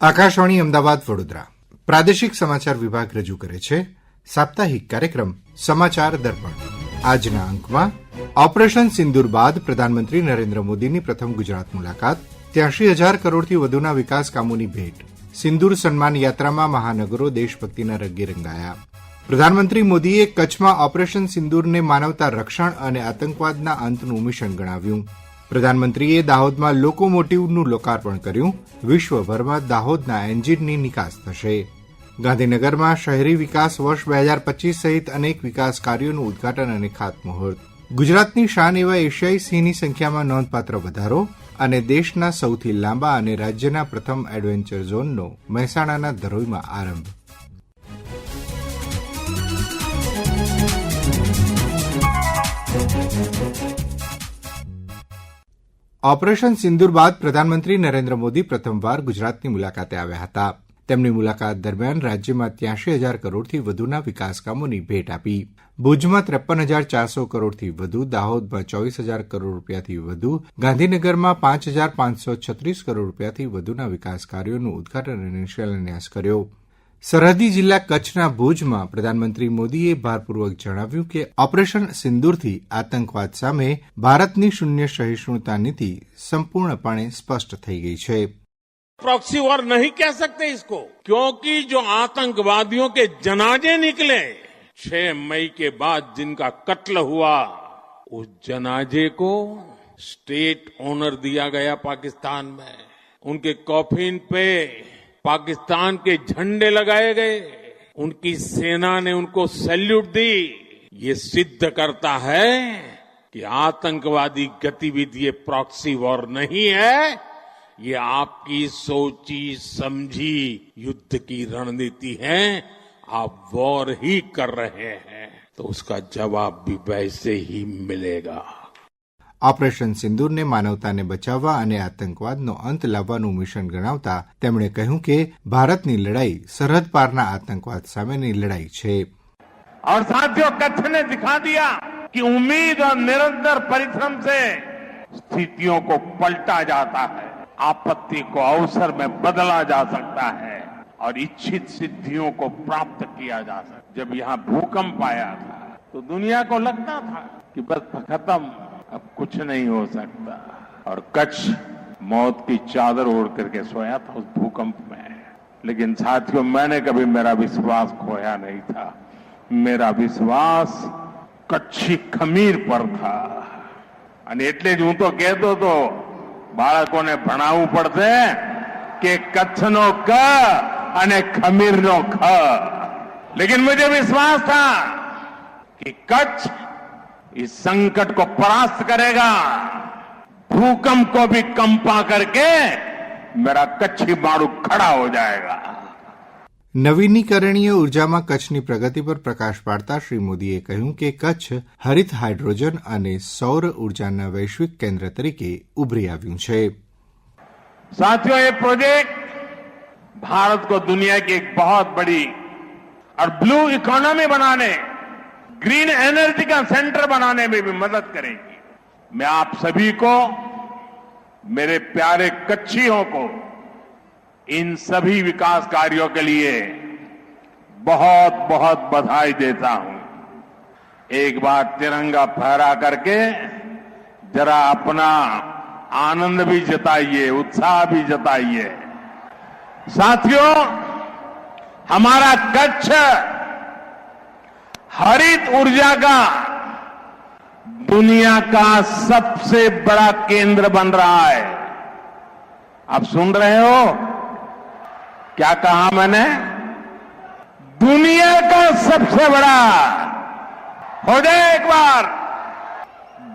આકાશવાણી અમદાવાદ વડોદરા. પ્રાદેશિક સમાચાર વિભાગ રજૂ કરે છે. સાપ્તાહિક કાર્યક્રમ સમાચાર દર્પણ. આજના અંકમાં, ઓપરેશન સિંદુર બાદ પ્રધાનમંત્રી નરેન્દ્ર મોદીની પ્રથમ ગુજરાત મુલાકાત, ત્યાંશી હજાર કરોડથી વધુના વિકાસ કામોની ભેટ. સિંદુર સન્માન યાત્રામાં મહાનગરો દેશભક્તિના રંગે રંગાયા. પ્રધાનમંત્રી મોદીએ કચ્છમાં ઓપરેશન સિંદુરને માનવતા રક્ષણ અને આતંકવાદના અંતનું મિશન ગણાવ્યું. પ્રધાનમંત્રીએ દાહોદમાં લોકોમોટિવનું લોકાર્પણ કર્યું. વિશ્વભરમાં દાહોદના એન્જિનની નિકાસ થશે. ગાંધીનગરમાં શહેરી વિકાસ વર્ષ બે હજાર પચીસ સહિત અનેક વિકાસ કાર્યોનું ઉદઘાટન અને ખાતમુહૂર્ત. ગુજરાતની શાન એવા એશિયાઈ સિંહની સંખ્યામાં નોંધપાત્ર વધારો અને દેશના સૌથી લાંબા અને રાજ્યના પ્રથમ એડવેન્ચર ઝોનનો મહેસાણાના ધરોઈમાં આરંભ. ઓપરેશન સિંદુર બાદ પ્રધાનમંત્રી નરેન્દ્ર મોદી પ્રથમવાર ગુજરાતની મુલાકાતે આવ્યા હતા. તેમની મુલાકાત દરમિયાન રાજ્યમાં ત્યાંશી હજાર કરોડથી વધુના વિકાસકામોની ભેટ આપી. ભુજમાં ત્રેપન હજાર ચારસો કરોડથી વધુ, દાહોદમાં ચોવીસ હજાર કરોડ રૂપિયાથી વધુ, ગાંધીનગરમાં પાંચ હજાર પાંચસો છત્રીસ કરોડ રૂપિયાથી વધુના વિકાસ કાર્યોનું ઉદઘાટન અને શિલાન્યાસ કર્યો. સરહદી જિલ્લા કચ્છના ભુજમાં પ્રધાનમંત્રી મોદીએ ભારપૂર્વક જણાવ્યું કે ઓપરેશન સિંદુરથી આતંકવાદ સામે ભારતની શૂન્ય સહિષ્ણુતા નીતિ સંપૂર્ણપણે સ્પષ્ટ થઈ ગઈ છે प्रॉक्सी वॉर नहीं कह सकते इसको क्योंकि जो आतंकवादियों के जनाजे निकले छह मई के बाद जिनका कत्ल हुआ उस जनाजे को स्टेट ऑनर दिया गया पाकिस्तान में उनके कॉफिन पे पाकिस्तान के झंडे लगाए गए। उनकी सेना ने उनको सैल्यूट दी। ये सिद्ध करता है कि आतंकवादी गतिविधि ये प्रॉक्सी वॉर नहीं है। ये आपकी सोची समझी युद्ध की रणनीति है। आप वॉर ही कर रहे हैं। तो उसका जवाब भी वैसे ही मिलेगा। ઓપરેશન સિંદુરને માનવતાને બચાવવા અને આતંકવાદનો અંત લાવવાનું મિશન ગણાવતા તેમણે કહ્યું કે ભારતની લડાઈ સરહદ પારના આતંકવાદ સામેની લડાઈ છે और साथियों कच्छ ने दिखा दिया कि उम्मीद और निरंतर परिश्रम से स्थितियों को पलटा जाता है आपत्ति को अवसर में बदला जा सकता है और इच्छित सिद्धियों को प्राप्त किया जा सकता जब यहाँ भूकंप आया था तो दुनिया को लगता था कि बस खत्म अब कुछ नहीं हो सकता और कच्छ मौत की चादर ओढ़ करके सोया था उस भूकंप में लेकिन साथियों मैंने कभी मेरा विश्वास खोया नहीं था मेरा विश्वास કચ્છી ખમીર પર થા અને એટલે જ હું તો કહેતો હતો બાળકોને ભણાવવું પડશે કે કચ્છનો ક અને ખમીરનો ખ लेकिन मुझे विश्वास था कि कच्छ इस संकट को परास्त करेगा भूकंप को भी कंपा करके मेरा कच्छी मारू खड़ा हो जाएगा નવીનીકરણીય ઉર્જામાં કચ્છની પ્રગતિ પર પ્રકાશ પાડતા શ્રી મોદીએ કહ્યું કે કચ્છ હરિત હાઇડ્રોજન અને સૌર ઉર્જાના વૈશ્વિક કેન્દ્ર તરીકે ઉભરી આવ્યું છે साथियों ये प्रोजेक्ट भारत को दुनिया की एक बहुत बड़ी और ब्लू इकोनॉमी बनाने ग्रीन एनर्जी का सेंटर बनाने में भी मदद करेगी। मैं आप सभी को, मेरे प्यारे कच्छियों को, इन सभी विकास कार्यों के लिए बहुत बहुत बधाई देता हूँ। एक बार तिरंगा फहरा करके जरा अपना आनंद भी जताइए, उत्साह भी जताइए। साथियों, हमारा कच्छ हरित ऊर्जा का दुनिया का सबसे बड़ा केंद्र बन रहा है। आप सुन रहे हो? क्या कहा मैंने? दुनिया का सबसे बड़ा। हो जाए एक बार।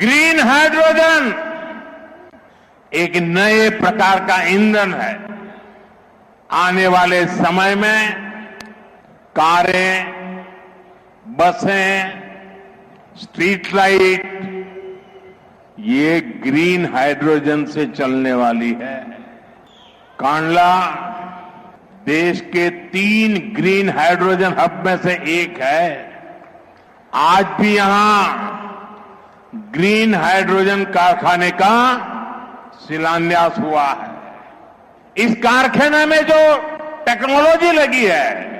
ग्रीन हाइड्रोजन एक नए प्रकार का ईंधन है। आने वाले समय में कारें बसें स्ट्रीट लाइट ये ग्रीन हाइड्रोजन से चलने वाली है। कांडला, देश के तीन ग्रीन हाइड्रोजन हब में से एक है। आज भी यहाँ ग्रीन हाइड्रोजन कारखाने का शिलान्यास हुआ है। इस कारखाने में जो टेक्नोलॉजी लगी है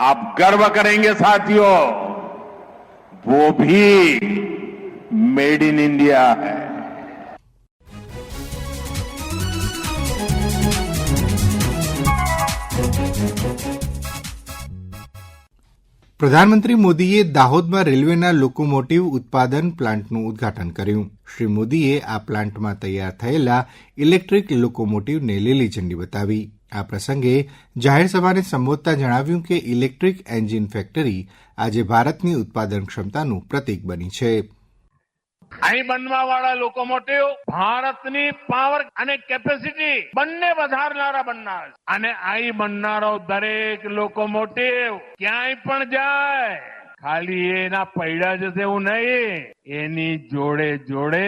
आप गर्व करेंगे साथियों वो भी मेड इन इंडिया है પ્રધાનમંત્રી મોદીએ દાહોદમાં રેલવેના લોકોમોટિવ ઉત્પાદન પ્લાન્ટનું ઉદઘાટન કર્યું શ્રી મોદીએ આ પ્લાન્ટમાં તૈયાર થયેલા ઇલેક્ટ્રિક લોકોમોટિવને લીલી ઝંડી બતાવી આ પ્રસંગે જાહેરસભાને સંબોધતા જણાવ્યું કે ઇલેક્ટ્રિક એન્જિન ફેક્ટરી આજે ભારતની ઉત્પાદન ક્ષમતાનું પ્રતીક બની છે. અહીં બનવાવાળા લોકોમોટિવ ભારતની પાવર અને કેપેસિટી બંને વધારનારા બનનાર અને અહીં બનનારો દરેક લોકોમોટિવ ક્યાંય પણ જાય, ખાલી એના પૈડા જશે એવું નહીં. એની જોડે જોડે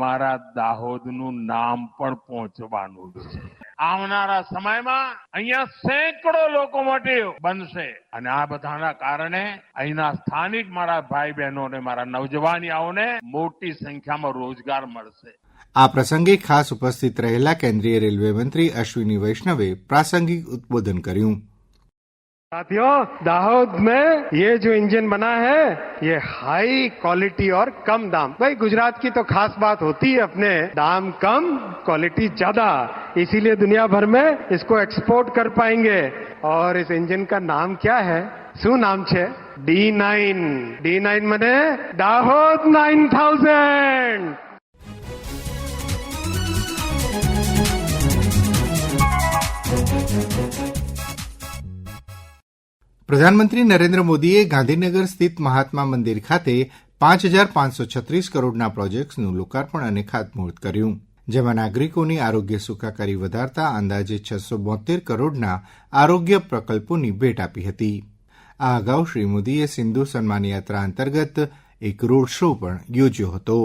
મારા દાહોદનું નામ પણ પહોંચવાનું છે. આવનારા સમયમાં અહીંયા સેંકડો લોકોમોટિવ બનશે અને આ બધાના કારણે અહીંના સ્થાનિક મારા ભાઈ બહેનોને મારા નવજવાનિયાઓને મોટી સંખ્યામાં રોજગાર મળશે આ પ્રસંગે ખાસ ઉપસ્થિત રહેલા કેન્દ્રીય રેલવે મંત્રી અશ્વિની વૈષ્ણવે પ્રાસંગિક ઉદબોધન કર્યું साथियों दाहोद में ये जो इंजन बना है ये हाई क्वालिटी और कम दाम भाई गुजरात की तो खास बात होती है अपने दाम कम क्वालिटी ज्यादा इसीलिए दुनिया भर में इसको एक्सपोर्ट कर पाएंगे और इस इंजन का नाम क्या है શું નામ છે ડી નાઇન ડી નાઇન મને દાહોદ નાઇન થાઉઝન્ડ પ્રધાનમંત્રી નરેન્દ્ર મોદીએ ગાંધીનગર સ્થિત મહાત્મા મંદિર ખાતે પાંચ હજાર પાંચસો છત્રીસ કરોડના પ્રોજેક્ટ્સનું લોકાર્પણ અને ખાતમુહૂર્ત કર્યું જેમાં નાગરિકોની આરોગ્ય સુખાકારી વધારતા અંદાજે છસો બોતેર કરોડના આરોગ્ય પ્રકલ્પોની ભેટ આપી હતી. આ અગાઉ શ્રી મોદીએ સિંધુ સન્માન યાત્રા અંતર્ગત એક રોડ શો પણ યોજ્યો હતો.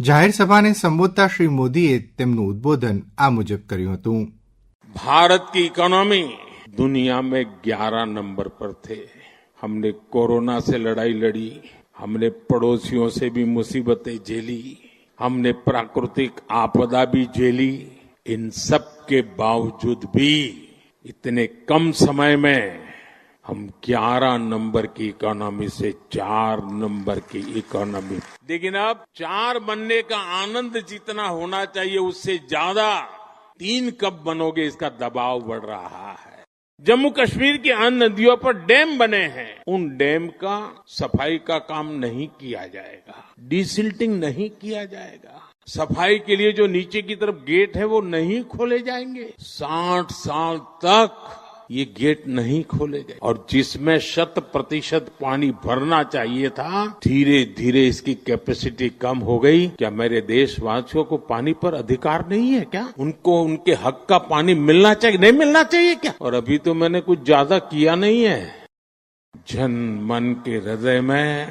જાહેર સભાને સંબોધતા શ્રી મોદીએ તેમનું ઉદબોધન આ મુજબ કર્યું હતું. भारत की इकोनॉमी दुनिया में 11 नंबर पर थे। हमने कोरोना से लड़ाई लड़ी, हमने पड़ोसियों से भी मुसीबतें झेली, हमने प्राकृतिक आपदा भी झेली। इन सब के बावजूद भी इतने कम समय में हम 11 नंबर की इकोनॉमी से चार नंबर की इकोनॉमी। लेकिन अब चार बनने का आनंद जितना होना चाहिए, उससे ज़्यादा तीन कब बनोगे, इसका दबाव बढ़ रहा है। जम्मू कश्मीर की अन्य नदियों पर डैम बने हैं। उन डैम का सफ़ाई का काम नहीं किया जाएगा। डिसिल्टिंग नहीं किया जाएगा। सफ़ाई के लिए जो नीचे की तरफ़ गेट है, वो नहीं खोले जाएँगे। साठ साल तक ये गेट नहीं खोले गए। और जिसमें शत प्रतिशत पानी भरना चाहिए था धीरे धीरे इसकी कैपेसिटी कम हो गई। क्या मेरे देशवासियों को पानी पर अधिकार नहीं है क्या? उनको उनके हक का पानी मिलना चाहिए, नहीं मिलना चाहिए क्या? और अभी तो मैंने कुछ ज़्यादा किया नहीं है। जन मन के हृदय में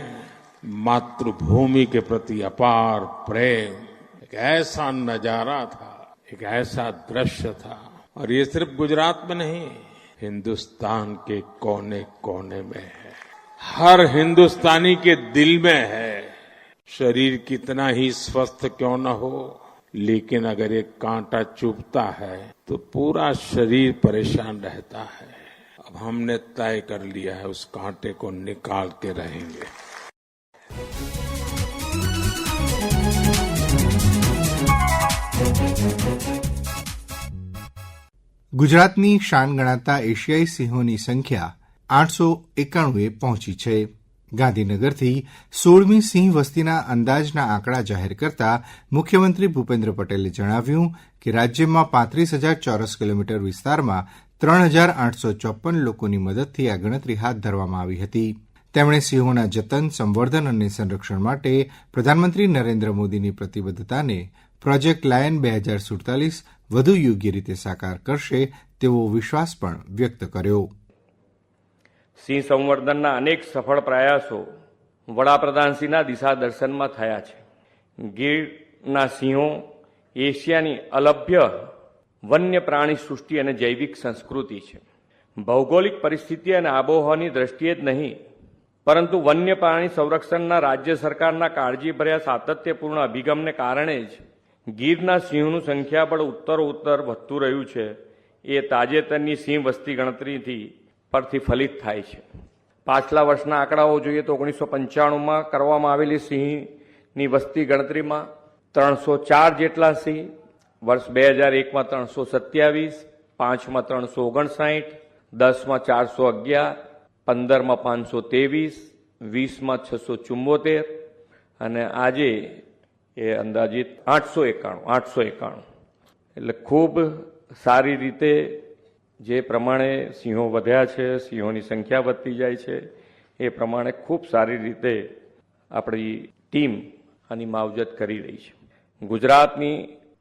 मातृभूमि के प्रति अपार प्रेम, एक ऐसा नज़ारा था, एक ऐसा दृश्य था। और ये सिर्फ़ गुजरात में नहीं हिंदुस्तान के कोने कोने में है। हर हिंदुस्तानी के दिल में है। शरीर कितना ही स्वस्थ क्यों न हो, लेकिन अगर एक कांटा चुभता है तो पूरा शरीर परेशान रहता है। अब हमने तय कर लिया है, उस कांटे को निकाल के रहेंगे। ગુજરાતની શાન ગણાતા એશિયાઈ સિંહોની સંખ્યા આઠસો એકાણુંએ પહોંચી છે. ગાંધીનગરથી સોળમી સિંહ વસ્તીના અંદાજના આંકડા જાહેર કરતા મુખ્યમંત્રી ભૂપેન્દ્ર પટેલે જણાવ્યું કે રાજ્યમાં પાંત્રીસ હજાર ચોરસ કિલોમીટર વિસ્તારમાં ત્રણ હજાર આઠસો ચોપન લોકોની મદદથી આ ગણતરી હાથ ધરવામાં આવી હતી. તેમણે સિંહોના જતન, સંવર્ધન અને સંરક્ષણ માટે પ્રધાનમંત્રી નરેન્દ્ર મોદીની પ્રતિબદ્ધતાને પ્રોજેક્ટ લાયન બે હજાર સુડતાલીસ વધુ યોગ્ય રીતે સાકાર કરશે તેવો વિશ્વાસ પણ વ્યક્ત કર્યો. સિંહ સંવર્ધનના અનેક સફળ પ્રયાસો વડાપ્રધાનશ્રીના દિશા દર્શનમાં થયા છે. ગીરના સિંહો એશિયાની અલભ્ય વન્ય પ્રાણી સૃષ્ટિ અને જૈવિક સંસ્કૃતિ છે. ભૌગોલિક પરિસ્થિતિ અને આબોહવાની દ્રષ્ટિએ જ નહીં, પરંતુ વન્ય પ્રાણી સંરક્ષણના રાજ્ય સરકારના કાળજીભર્યા સાતત્યપૂર્ણ અભિગમને કારણે જ ગીરના સિંહોનું સંખ્યાબળ ઉત્તર ઉત્તર વધતું રહ્યું છે. એ તાજેતરની સિંહ વસ્તી ગણતરીથી પરથી ફલિત થાય છે. પાછલા વર્ષના આંકડાઓ જોઈએ તો ઓગણીસો પંચાણુંમાં કરવામાં આવેલી સિંહની વસ્તી ગણતરીમાં ત્રણસો ચાર જેટલા સિંહ, વર્ષ બે હજાર એકમાં ત્રણસો સત્યાવીસ, પાંચમાં ત્રણસો ઓગણસાઠ, દસમાં ચારસો અગિયાર, પંદરમાં પાંચસો ત્રેવીસ, વીસમાં છસો ચુમ્મોતેર અને આજે એ અંદાજિત આઠસો એકાણું આઠસો એકાણું. એટલે ખૂબ સારી રીતે જે પ્રમાણે સિંહો વધ્યા છે, સિંહોની સંખ્યા વધતી જાય છે, એ પ્રમાણે ખૂબ સારી રીતે આપણી ટીમ આની માવજત કરી રહી છે. ગુજરાતની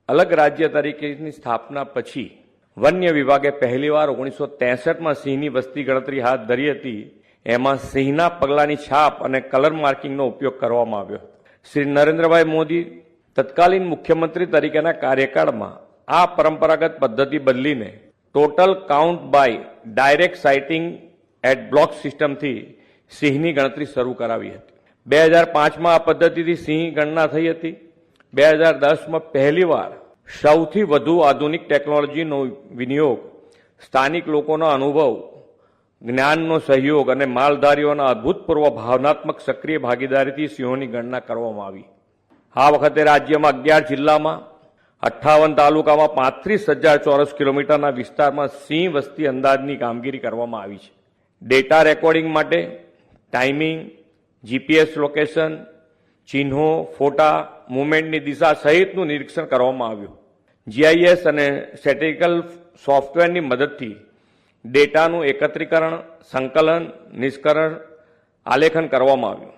અલગ રાજ્ય તરીકેની સ્થાપના પછી વન્ય વિભાગે પહેલીવાર ઓગણીસો ત્રેસઠમાં સિંહની વસ્તી ગણતરી હાથ ધરી હતી. એમાં સિંહના પગલાની છાપ અને કલર માર્કિંગનો ઉપયોગ કરવામાં આવ્યો શ્રી નરેન્દ્રભાઈ મોદી તત્કાલીન મુખ્યમંત્રી તરીકેના કાર્યકાળમાં આ પરંપરાગત પદ્ધતિ બદલીને total count by direct sighting at block સિસ્ટમથી સિંહની ગણતરી શરૂ કરાવી હતી. બે હજાર પાંચમાં આ પદ્ધતિથી સિંહ ગણના થઈ હતી. બે હજાર દસમાં પહેલીવાર સૌથી વધુ આધુનિક ટેકનોલોજીનો વિનિયોગ સ્થાનિક લોકોનો અનુભવ જ્ઞાનનો સહયોગ અને માલધારીઓના અભૂતપૂર્વ ભાવનાત્મક સક્રિય ભાગીદારીથી સિંહોની ગણના કરવામાં આવી. આ વખતે રાજ્યમાં અગિયાર જિલ્લામાં, અઠ્ઠાવન તાલુકામાં પાંત્રીસ હજાર ચોરસ કિલોમીટરના વિસ્તારમાં સિંહ વસ્તી અંદાજની કામગીરી કરવામાં આવી છે. ડેટા રેકોર્ડિંગ માટે ટાઈમિંગ, જીપીએસ લોકેશન, ચિહ્નો, ફોટા, મુવમેન્ટની દિશા સહિતનું નિરીક્ષણ કરવામાં આવ્યું. જીઆઈએસ અને સેટેરિકલ સોફ્ટવેરની મદદથી ડેટાનું એકત્રીકરણ, સંકલન, નિષ્કરણ, આલેખન કરવામાં આવ્યું.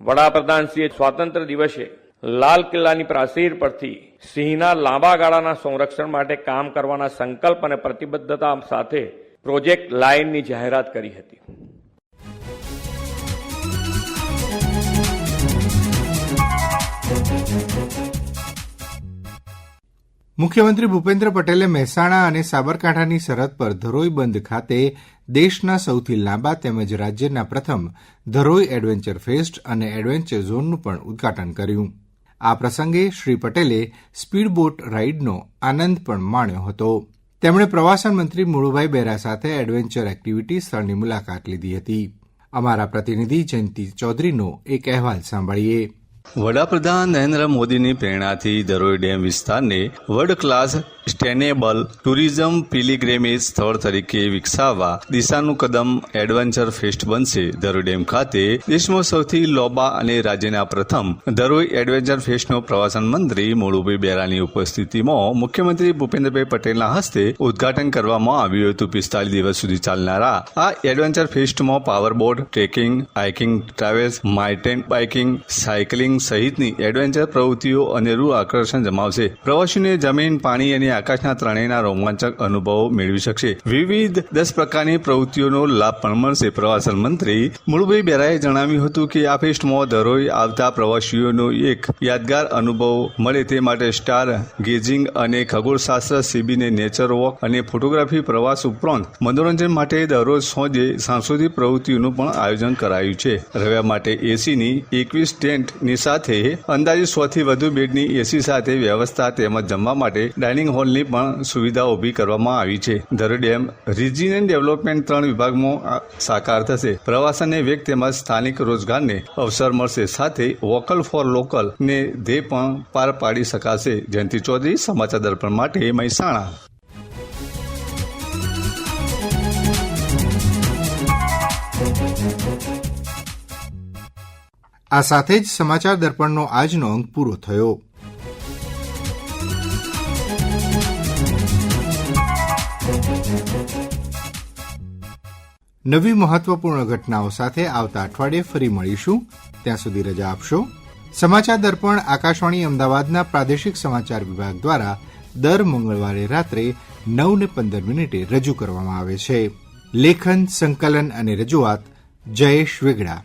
વડાપ્રધાનશ્રીએ સ્વાતંત્ર્ય દિવસે લાલ કિલ્લાની પ્રાચીર પરથી સિંહના લાંબા ગાળાના સંરક્ષણ માટે કામ કરવાના સંકલ્પ અને પ્રતિબદ્ધતા સાથે પ્રોજેક્ટ લાઇનની જાહેરાત કરી હતી. મુખ્યમંત્રી ભૂપેન્દ્ર પટેલે મહેસાણા અને સાબરકાંઠાની સરહદ પર ધરોઈ બંધ ખાતે દેશના સૌથી લાંબા તેમજ રાજ્યના પ્રથમ ધરોઈ એડવેન્ચર ફેસ્ટ અને એડવેન્ચર ઝોનનું પણ ઉદઘાટન કર્યું. આ પ્રસંગે શ્રી પટેલે સ્પીડ બોટ રાઇડનો આનંદ પણ માણ્યો હતો. તેમણે પ્રવાસન મંત્રી મુળુભાઈ બેરા સાથે એડવેન્ચર એક્ટિવિટી સ્થળની મુલાકાત લીધી હતી. અમારા પ્રતિનિધિ જયંતિ ચૌધરીનો એક અહેવાલ સાંભળીએ. વડાપ્રધાન નરેન્દ્ર મોદીની પ્રેરણાથી દરોઈ ડેમ વિસ્તારને world class sustainable tourism pilgrimage સ્થળ તરીકે વિકસાવવા દિશાનું કદમ એડવેન્ચર ફેસ્ટ બનશે. દરોઈ ડેમ ખાતે દેશમાં સૌથી લોબા અને રાજ્યના પ્રથમ દરોઈ એડવેન્ચર ફેસ્ટનો પ્રવાસન મંત્રી મોળુભાઈ બેરાની ઉપસ્થિતિમાં મુખ્યમંત્રી ભૂપેન્દ્રભાઈ પટેલના હસ્તે ઉદઘાટન કરવામાં આવ્યું હતું. પિસ્તાલીસ દિવસ સુધી ચાલનારા આ adventure ફેસ્ટમાં powerboat trekking hiking travels mountain biking cycling સહિતની એડવેન્ચર પ્રવૃત્તિઓ અનેરું આકર્ષણ જમાવશે. પ્રવાસીઓને જમીન, પાણી અને આકાશના ત્રણેયના રોમાંચક અનુભવો મેળવી શકશે. વિવિધ દસ પ્રકારની પ્રવૃત્તિઓનો લાભ પણ મળશે. પ્રવાસન મંત્રી મુળુભાઈ બેરાએ જણાવ્યું હતું કે, આ ફેસ્ટમાં દરોઈ આવતા પ્રવાસીઓનો એક યાદગાર અનુભવ મળે તે માટે સ્ટાર ગેજિંગ અને ખગોળશાસ્ત્ર સીબીને નેચર વોક અને ફોટોગ્રાફી પ્રવાસ ઉપરાંત મનોરંજન માટે દરરોજ સોજે સાંસ્કૃતિક પ્રવૃત્તિઓનું પણ આયોજન કરાયું છે. રહેવા માટે એસીની એકવીસ ટેન્ટની સાથે અંદાજે સો થી વધુ બેડની એસી સાથે વ્યવસ્થા તેમજ જમવા માટે ડાઇનિંગ હોલની પણ સુવિધા ઊભી કરવામાં આવી છે. દર ડેમ રિજિયન ડેવલપમેન્ટ ત્રણ વિભાગમાં સાકાર થશે. પ્રવાસનને વેગ તેમજ સ્થાનિક રોજગારને અવસર મળશે. સાથે વોકલ ફોર લોકલ ને ધ્યેય પણ પાર પાડી શકાશે. જયંતિ ચૌધરી સમાચાર દર્પણ માટે મહેસાણા. આ સાથે જ સમાચાર દર્પણનો આજનો અંક પૂરો થયો. નવી મહત્વપૂર્ણ ઘટનાઓ સાથે આવતા અઠવાડિયે ફરી મળીશું. ત્યાં સુધી રજા આપશો. સમાચાર દર્પણ આકાશવાણી અમદાવાદના પ્રાદેશિક સમાચાર વિભાગ દ્વારા દર મંગળવારે રાત્રે નવ ને પંદર મિનિટે રજૂ કરવામાં આવે છે. લેખન, સંકલન અને રજૂઆત જયેશ વેગડા.